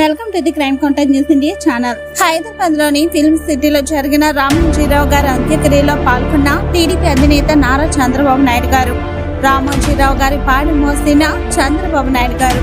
Welcome to the crime content news India channel. హైదరాబాద్లోని film సిటీలో జరిగిన రామోజీరావు గారి అంత్యక్రియలో పాల్గొన్న టీడీపీ అధినేత నారా చంద్రబాబు నాయుడు గారు. రామోజీరావు గారి పాడి మోసిన చంద్రబాబు నాయుడు గారు.